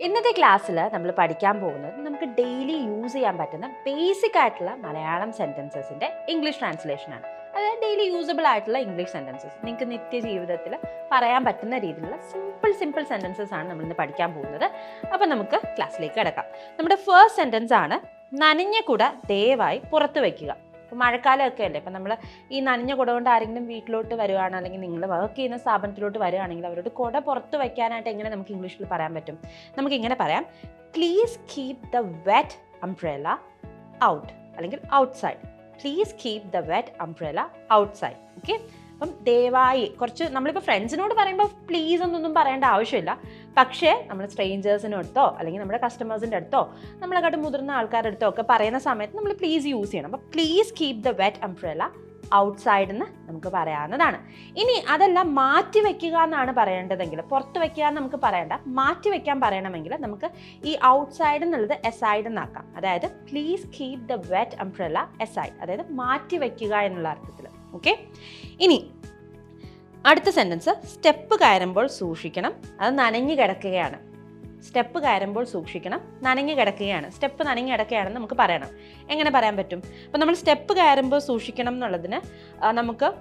ഇന്നത്തെ ക്ലാസ്സിൽ നമ്മൾ പഠിക്കാൻ പോകുന്നത് നമുക്ക് ഡെയിലി യൂസ് ചെയ്യാൻ പറ്റുന്ന ബേസിക് ആയിട്ടുള്ള മലയാളം സെന്റൻസസിന്റെ ഇംഗ്ലീഷ് ട്രാൻസ്ലേഷൻ ആണ്. അതായത് ഡെയിലി യൂസബിൾ ആയിട്ടുള്ള ഇംഗ്ലീഷ് സെന്റൻസസ് നിങ്ങൾക്ക് നിത്യജീവിതത്തിൽ പറയാൻ പറ്റുന്ന രീതിയിലുള്ള സിമ്പിൾ സിമ്പിൾ സെന്റൻസസ് ആണ് നമ്മൾ ഇന്ന് പഠിക്കാൻ പോകുന്നത്. അപ്പോൾ നമുക്ക് ക്ലാസ്സിലേക്ക് കിടക്കാം. നമ്മുടെ ഫസ്റ്റ് സെന്റൻസ് ആണ് നനഞ്ഞ കുട ദയവായി പുറത്ത് വയ്ക്കുക ഇപ്പോൾ മഴക്കാലമൊക്കെ അല്ലേ? ഇപ്പം നമ്മൾ ഈ നനഞ്ഞ കുട കൊണ്ട് ആരെങ്കിലും വീട്ടിലോട്ട് വരുവാണ് അല്ലെങ്കിൽ നിങ്ങൾ വർക്ക് ചെയ്യുന്ന സ്ഥാപനത്തിലോട്ട് വരുവാണെങ്കിൽ അവരോട് കുട പുറത്ത് വയ്ക്കാനായിട്ട് എങ്ങനെ നമുക്ക് ഇംഗ്ലീഷിൽ പറയാൻ പറ്റും? നമുക്ക് ഇങ്ങനെ പറയാം. Please keep the wet umbrella out അല്ലെങ്കിൽ outside please keep the wet umbrella outside okay അപ്പം ദയവായി കുറച്ച് നമ്മളിപ്പോൾ ഫ്രണ്ട്സിനോട് പറയുമ്പോൾ പ്ലീസ് എന്നൊന്നും പറയേണ്ട ആവശ്യമില്ല. പക്ഷേ നമ്മൾ സ്ട്രേഞ്ചേഴ്സിന്റെ അടുത്തോ അല്ലെങ്കിൽ നമ്മുടെ കസ്റ്റമേഴ്സിന്റെ അടുത്തോ നമ്മളെക്കാട്ട് മുതിർന്ന ആൾക്കാരുടെ അടുത്തോ ഒക്കെ പറയുന്ന സമയത്ത് നമ്മൾ പ്ലീസ് യൂസ് ചെയ്യണം. അപ്പോൾ please keep the wet umbrella out സൈഡിൽ നിന്ന് നമുക്ക് പറയാവുന്നതാണ്. ഇനി അതല്ല മാറ്റി വെക്കുക എന്നാണ് പറയേണ്ടതെങ്കിൽ പുറത്ത് വെക്കുക എന്ന് നമുക്ക് പറയണ്ട. മാറ്റി വെക്കാൻ പറയണമെങ്കിൽ നമുക്ക് ഈ ഔട്ട് സൈഡ് എന്നുള്ളത് എസൈഡ് എന്നാക്കാം. അതായത് please keep the wet umbrella aside അതായത് മാറ്റി വെക്കുക എന്നുള്ള അർത്ഥത്തിൽ ഓക്കെ ഇനി അടുത്ത സെന്റൻസ് സ്റ്റെപ്പ് കയറുമ്പോൾ സൂക്ഷിക്കണം. അത് നനഞ്ഞു കിടക്കുകയാണ്. സ്റ്റെപ്പ് കയറുമ്പോൾ സൂക്ഷിക്കണം. നനഞ്ഞു കിടക്കുകയാണ്. സ്റ്റെപ്പ് നനഞ്ഞു കിടക്കുകയാണെന്ന് നമുക്ക് പറയണം. എങ്ങനെ പറയാൻ പറ്റും? അപ്പോൾ നമ്മൾ സ്റ്റെപ്പ് കയറുമ്പോൾ സൂക്ഷിക്കണം എന്നുള്ളതിന് നമുക്ക്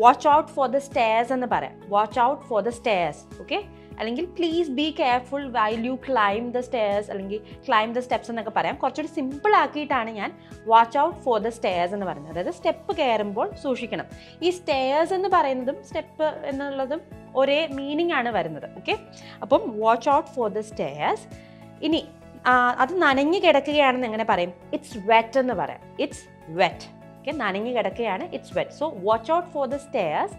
watch out for the stairs എന്ന് പറയാം. Watch out for the stairs okay അല്ലെങ്കിൽ please be careful while you climb the stairs അല്ലെങ്കിൽ ക്ലൈം ദ സ്റ്റെപ്സ് എന്നൊക്കെ പറയാം. കുറച്ചുകൂടി സിമ്പിൾ ആക്കിയിട്ടാണ് ഞാൻ watch out for the stairs എന്ന് പറയുന്നത്. അതായത് സ്റ്റെപ്പ് കയറുമ്പോൾ സൂക്ഷിക്കണം. ഈ സ്റ്റേഴ്സ് എന്ന് പറയുന്നതും സ്റ്റെപ്പ് എന്നുള്ളതും ഒരേ മീനിങ് ആണ് വരുന്നത്. ഓക്കെ അപ്പം watch out for the stairs ഇനി അത് നനഞ്ഞു കിടക്കുകയാണെന്ന് എങ്ങനെ പറയും? ഇറ്റ്സ് വെറ്റ് എന്ന് പറയാം. ഇറ്റ്സ് വെറ്റ് ഓക്കെ നനഞ്ഞു കിടക്കുകയാണ്. It's wet so watch out for the stairs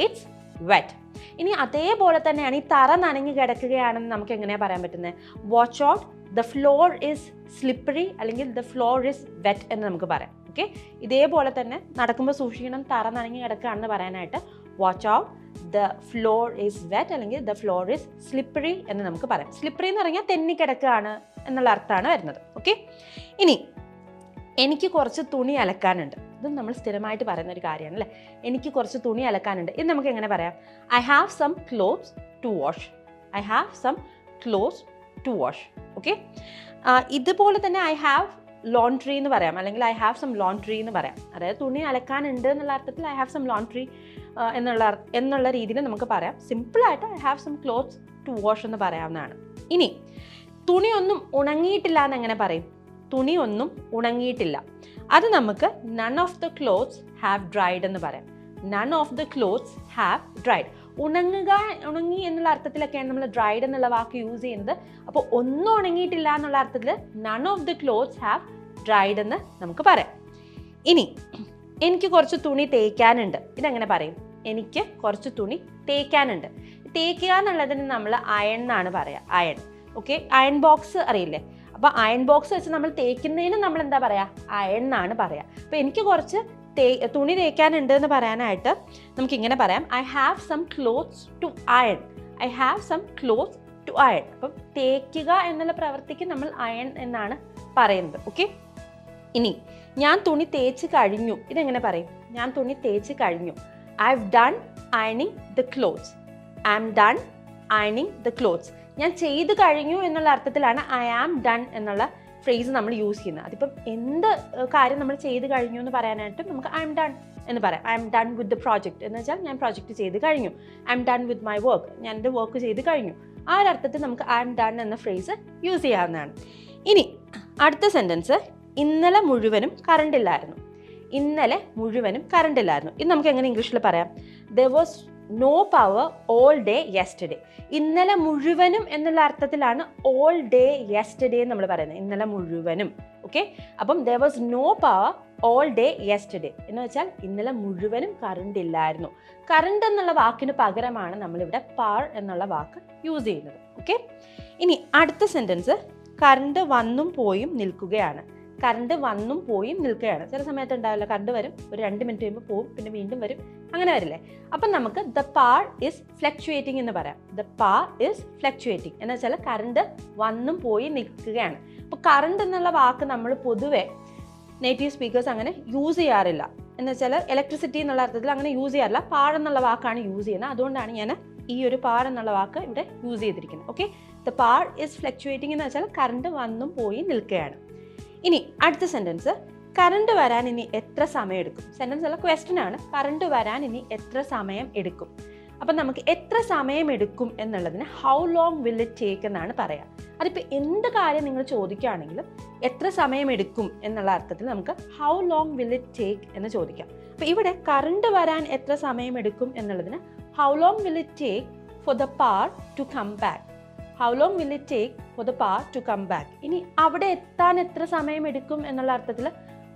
it's wet ഇനി അതേപോലെ തന്നെയാണ് ഈ തറ നനഞ്ഞു കിടക്കുകയാണെന്ന് നമുക്ക് എങ്ങനെയാണ് പറയാൻ പറ്റുന്നത്? Watch out the floor is slippery അല്ലെങ്കിൽ ദ ഫ്ലോർ ഈസ് വെറ്റ് എന്ന് നമുക്ക് പറയാം. ഓക്കെ ഇതേപോലെ തന്നെ നടക്കുമ്പോൾ സൂക്ഷിക്കണം. തറ നനഞ്ഞു കിടക്കുകയാണെന്ന് പറയാനായിട്ട് watch out the floor is wet അല്ലെങ്കിൽ ദ ഫ്ലോർ ഈസ് സ്ലിപ്പറി എന്ന് നമുക്ക് പറയാം. സ്ലിപ്പറി എന്ന് പറഞ്ഞാൽ തെന്നിക്കിടക്കുകയാണ് എന്നുള്ള അർത്ഥമാണ് വരുന്നത്. ഓക്കെ ഇനി എനിക്ക് കുറച്ച് തുണി അലക്കാനുണ്ട്. ഇതും നമ്മൾ സ്ഥിരമായിട്ട് പറയുന്ന ഒരു കാര്യമാണ് അല്ലേ എനിക്ക് കുറച്ച് തുണി അലക്കാനുണ്ട്. ഇത് നമുക്ക് എങ്ങനെ പറയാം I have some clothes to wash I have some clothes to wash okay ഇതുപോലെ തന്നെ ഐ ഹാവ് ലോണ്ട്രി എന്ന് പറയാം. അല്ലെങ്കിൽ ഐ ഹാവ് സം ലോണ്ട്രി എന്ന് പറയാം. അതായത് തുണി അലക്കാനുണ്ട് എന്നുള്ള അർത്ഥത്തിൽ ഐ ഹാവ് സം ലോണ്ട്രി എന്നുള്ള എന്നുള്ള രീതിയിൽ നമുക്ക് പറയാം. സിമ്പിളായിട്ട് I have some clothes to wash എന്ന് പറയാവുന്നതാണ്. ഇനി തുണിയൊന്നും ഉണങ്ങിയിട്ടില്ല എന്ന് എങ്ങനെ പറയും? തുണിയൊന്നും ഉണങ്ങിയിട്ടില്ല. അത് നമുക്ക് none of the clothes have dried എന്ന് പറയാം. None of the clothes have dried ഉണങ്ങുക ഉണങ്ങി എന്നുള്ള അർത്ഥത്തിലൊക്കെയാണ് നമ്മൾ ഡ്രൈഡ് എന്നുള്ള വാക്ക് യൂസ് ചെയ്യുന്നത്. അപ്പോൾ ഒന്നും ഉണങ്ങിയിട്ടില്ല എന്നുള്ള അർത്ഥത്തിൽ none of the clothes have dried എന്ന് നമുക്ക് പറയാം. ഇനി എനിക്ക് കുറച്ച് തുണി തേക്കാനുണ്ട്. ഇതെങ്ങനെ പറയും? എനിക്ക് കുറച്ച് തുണി തേക്കാനുണ്ട്. തേക്കുക എന്നുള്ളതിന് നമ്മൾ അയൺ എന്നാണ് പറയുക അയൺ ഓക്കെ അയൺ ബോക്സ് അറിയില്ലേ? അപ്പോൾ അയൺ ബോക്സ് വെച്ച് നമ്മൾ തേക്കുന്നതിന് നമ്മൾ എന്താ പറയുക അയൺ എന്നാണ് പറയുക അപ്പോൾ എനിക്ക് കുറച്ച് തേ തുണി തേക്കാനുണ്ട് എന്ന് പറയാനായിട്ട് നമുക്ക് ഇങ്ങനെ പറയാം. I have some clothes to iron I have some clothes to iron അപ്പം തേക്കുക എന്നുള്ള പ്രവൃത്തിക്ക് നമ്മൾ അയൺ എന്നാണ് പറയുന്നത്. ഓക്കെ ഇനി ഞാൻ തുണി തേച്ച് കഴിഞ്ഞു. ഇതെങ്ങനെ പറയും? ഞാൻ തുണി തേച്ച് കഴിഞ്ഞു. I have done അയണിങ് the clothes I am done അയണിങ് the clothes ഞാൻ ചെയ്തു കഴിഞ്ഞു എന്നുള്ള അർത്ഥത്തിലാണ് ഐ ആം ഡൺ എന്നുള്ള ഫ്രേസ് നമ്മൾ യൂസ് ചെയ്യുന്നത്. അതിപ്പം എന്ത് കാര്യം നമ്മൾ ചെയ്ത് കഴിഞ്ഞു എന്ന് പറയാനായിട്ട് നമുക്ക് ഐ എം ഡൺ എന്ന് പറയാം. I am done with the project എന്ന് വെച്ചാൽ ഞാൻ പ്രോജക്റ്റ് ചെയ്ത് കഴിഞ്ഞു. I am done with my work ഞാൻ എന്റെ വർക്ക് ചെയ്ത് കഴിഞ്ഞു. ആ ഒരു അർത്ഥത്തിൽ നമുക്ക് ഐ എം ഡൺ എന്ന ഫ്രേസ് യൂസ് ചെയ്യാവുന്നതാണ്. ഇനി അടുത്ത സെന്റൻസ് ഇന്നലെ മുഴുവനും കറണ്ട് ഇല്ലായിരുന്നു. ഇന്നലെ മുഴുവനും കറണ്ട് ഇല്ലായിരുന്നു. ഇത് നമുക്ക് എങ്ങനെ ഇംഗ്ലീഷിൽ പറയാം? There was no power all day yesterday ഇന്നലെ മുഴുവനും എന്നുള്ള അർത്ഥത്തിലാണ് ഓൾ ഡേ യെസ്റ്റർഡേ നമ്മൾ പറയുന്നത്. ഇന്നലെ മുഴുവനും. ഓക്കെ അപ്പം there was no power all day yesterday എന്ന് വെച്ചാൽ ഇന്നലെ മുഴുവനും കറണ്ട് ഇല്ലായിരുന്നു. കറണ്ട് എന്നുള്ള വാക്കിന് പകരമാണ് നമ്മളിവിടെ പവർ എന്നുള്ള വാക്ക് യൂസ് ചെയ്യുന്നത്. ഓക്കെ ഇനി അടുത്ത സെന്റൻസ് കറണ്ട് വന്നും പോയും നിൽക്കുകയാണ്. കറണ്ട് വന്നും പോയും നിൽക്കുകയാണ്. ചില സമയത്ത് ഉണ്ടാവില്ല കറണ്ട് വരും ഒരു രണ്ട് മിനിറ്റ് കഴിയുമ്പോൾ പോവും പിന്നെ വീണ്ടും വരും അങ്ങനെ വരില്ലേ? അപ്പം നമുക്ക് ദ പാർ ഇസ് ഫ്ലക്ച്വേറ്റിംഗ് എന്ന് പറയാം. ദ പാർ ഇസ് ഫ്ലക്ച്വേറ്റിംഗ് എന്ന് വെച്ചാൽ കറണ്ട് വന്നും പോയി നിൽക്കുകയാണ്. അപ്പോൾ കറണ്ട് എന്നുള്ള വാക്ക് നമ്മൾ പൊതുവെ നേറ്റീവ് സ്പീക്കേഴ്സ് അങ്ങനെ യൂസ് ചെയ്യാറില്ല. എന്ന് വെച്ചാൽ ഇലക്ട്രിസിറ്റി എന്നുള്ള അർത്ഥത്തിൽ അങ്ങനെ യൂസ് ചെയ്യാറില്ല. പാർ എന്നുള്ള വാക്കാണ് യൂസ് ചെയ്യുന്നത്. അതുകൊണ്ടാണ് ഞാൻ ഈ ഒരു പാർ എന്നുള്ള വാക്ക് ഇവിടെ യൂസ് ചെയ്തിരിക്കുന്നത്. Okay the power is fluctuating എന്ന് വെച്ചാൽ കറണ്ട് വന്നും പോയി നിൽക്കുകയാണ്. ഇനി അടുത്ത സെന്റൻസ് കറണ്ട് വരാൻ ഇനി എത്ര സമയം എടുക്കും? സെന്റൻസ് ഉള്ള ക്വസ്റ്റ്യൻ ആണ്. കറണ്ട് വരാൻ ഇനി എത്ര സമയം എടുക്കും? അപ്പം നമുക്ക് എത്ര സമയം എടുക്കും എന്നുള്ളതിന് how long will it take എന്നാണ് പറയുക അതിപ്പോൾ എന്ത് കാര്യം നിങ്ങൾ ചോദിക്കുകയാണെങ്കിലും എത്ര സമയം എടുക്കും എന്നുള്ള അർത്ഥത്തിൽ നമുക്ക് how long will it take എന്ന് ചോദിക്കാം. അപ്പോൾ ഇവിടെ കറണ്ട് വരാൻ എത്ര സമയം എടുക്കും എന്നുള്ളതിന് how long will it take for the power to come back how long will it take for the power to come back ഇനി അവിടെ എത്താൻ എത്ര സമയം എടുക്കും എന്നുള്ള അർത്ഥത്തിൽ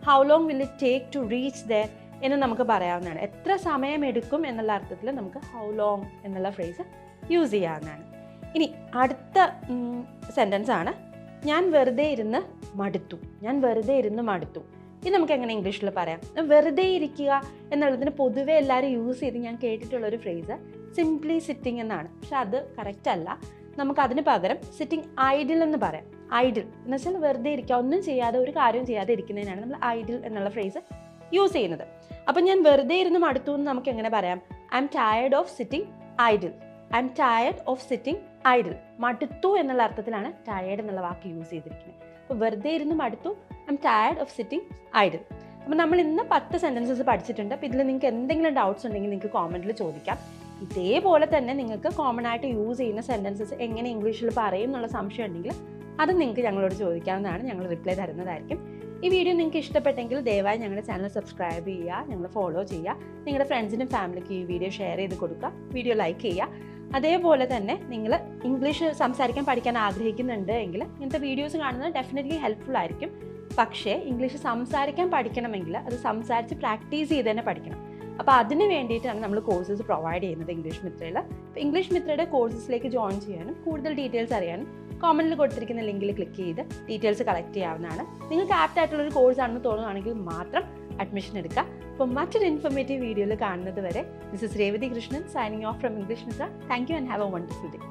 how long will it take to reach there എന്ന് നമുക്ക് പറയാവുന്നതാണ്. എത്ര സമയം എടുക്കും എന്നുള്ള അർത്ഥത്തിൽ നമുക്ക് ഹൗ ലോങ് എന്നുള്ള ഫ്രേസ് യൂസ് ചെയ്യാവുന്നതാണ്. ഇനി അടുത്ത സെന്റൻസ് ആണ്. ഞാൻ വെറുതെ ഇരുന്ന് മടുത്തു. ഞാൻ വെറുതെ ഇരുന്ന് മടുത്തു. ഇത് നമുക്ക് എങ്ങനെ ഇംഗ്ലീഷിൽ പറയാം? വെറുതെ ഇരിക്കുക എന്നുള്ളതിന് പൊതുവെ എല്ലാവരും യൂസ് ചെയ്ത് ഞാൻ കേട്ടിട്ടുള്ളൊരു ഫ്രേസ് സിംപ്ലി സിറ്റിംഗ് എന്നാണ്. പക്ഷെ അത് കറക്റ്റ് അല്ല. നമുക്ക് അതിന് പകരം സിറ്റിംഗ് ഐഡിൽ എന്ന് പറയാം. ഐഡിൽ എന്ന് വെച്ചാൽ വെറുതെ ഇരിക്കുക ഒന്നും ചെയ്യാതെ ഒരു കാര്യം ചെയ്യാതെ ഇരിക്കുന്നതിനാണ് നമ്മൾ ഐഡിൽ എന്നുള്ള ഫ്രേസ് യൂസ് ചെയ്യുന്നത്. അപ്പം ഞാൻ വെറുതെ ഇരുന്ന് മടുത്തു എന്ന് നമുക്ക് എങ്ങനെ പറയാം? I am tired of sitting idle I am tired of sitting idle മടുത്തു എന്നുള്ള അർത്ഥത്തിലാണ് ടയേർഡ് എന്നുള്ള വാക്ക് യൂസ് ചെയ്തിരിക്കുന്നത്. അപ്പോൾ വെറുതെ ഇരുന്ന് മടുത്തു I am tired of sitting idle അപ്പോൾ നമ്മൾ ഇന്ന് പത്ത് സെന്റൻസസ് പഠിച്ചിട്ടുണ്ട്. അപ്പോൾ ഇതിൽ നിങ്ങൾക്ക് എന്തെങ്കിലും ഡൗട്ട്സ് ഉണ്ടെങ്കിൽ നിങ്ങൾക്ക് കോമന്റിൽ ചോദിക്കാം. ഇതേപോലെ തന്നെ നിങ്ങൾക്ക് കോമൺ ആയിട്ട് യൂസ് ചെയ്യുന്ന സെന്റൻസസ് എങ്ങനെ ഇംഗ്ലീഷിൽ പറയും എന്നുള്ള സംശയം ഉണ്ടെങ്കിൽ അത് നിങ്ങൾക്ക് ഞങ്ങളോട് ചോദിക്കാവുന്നതാണ്. ഞങ്ങൾ റിപ്ലൈ തരുന്നതായിരിക്കും. ഈ വീഡിയോ നിങ്ങൾക്ക് ഇഷ്ടപ്പെട്ടെങ്കിൽ ദയവായി ഞങ്ങളുടെ ചാനൽ സബ്സ്ക്രൈബ് ചെയ്യുക ഞങ്ങൾ ഫോളോ ചെയ്യുക നിങ്ങളുടെ ഫ്രണ്ട്സിനും ഫാമിലിക്ക് ഈ വീഡിയോ ഷെയർ ചെയ്ത് കൊടുക്കുക വീഡിയോ ലൈക്ക് ചെയ്യുക. അതേപോലെ തന്നെ നിങ്ങൾ ഇംഗ്ലീഷ് സംസാരിക്കാൻ പഠിക്കാൻ ആഗ്രഹിക്കുന്നുണ്ട് എങ്കിൽ ഇങ്ങനത്തെ വീഡിയോസ് കാണുന്നത് ഡെഫിനറ്റ്ലി ഹെൽപ്ഫുൾ ആയിരിക്കും. പക്ഷേ ഇംഗ്ലീഷ് സംസാരിക്കാൻ പഠിക്കണമെങ്കിൽ അത് സംസാരിച്ച് പ്രാക്ടീസ് ചെയ്ത് തന്നെ പഠിക്കണം. അപ്പോൾ അതിന് വേണ്ടിയിട്ടാണ് നമ്മൾ കോഴ്സസ് പ്രൊവൈഡ് ചെയ്യുന്നത് ഇംഗ്ലീഷ് മിത്രയിൽ അപ്പോൾ ഇംഗ്ലീഷ് മിത്രയുടെ കോഴ്സസിലേക്ക് ജോയിൻ ചെയ്യാനും കൂടുതൽ ഡീറ്റെയിൽസ് അറിയാനും കോമന്റിൽ കൊടുത്തിരിക്കുന്ന ലിങ്കിൽ ക്ലിക്ക് ചെയ്ത് ഡീറ്റെയിൽസ് കളക്ട് ചെയ്യാവുന്നതാണ്. നിങ്ങൾക്ക് ആപ്റ്റ് ആയിട്ടുള്ള ഒരു കോഴ്സ് ആണെന്ന് തോന്നുകയാണെങ്കിൽ മാത്രം അഡ്മിഷൻ എടുക്കുക. അപ്പോൾ മറ്റൊരു ഇൻഫോർമേറ്റീവ് വീഡിയോയിൽ കാണുന്നത് വരെ Mrs Revathi Krishnan signing off from English Mitra thank you and have a wonderful day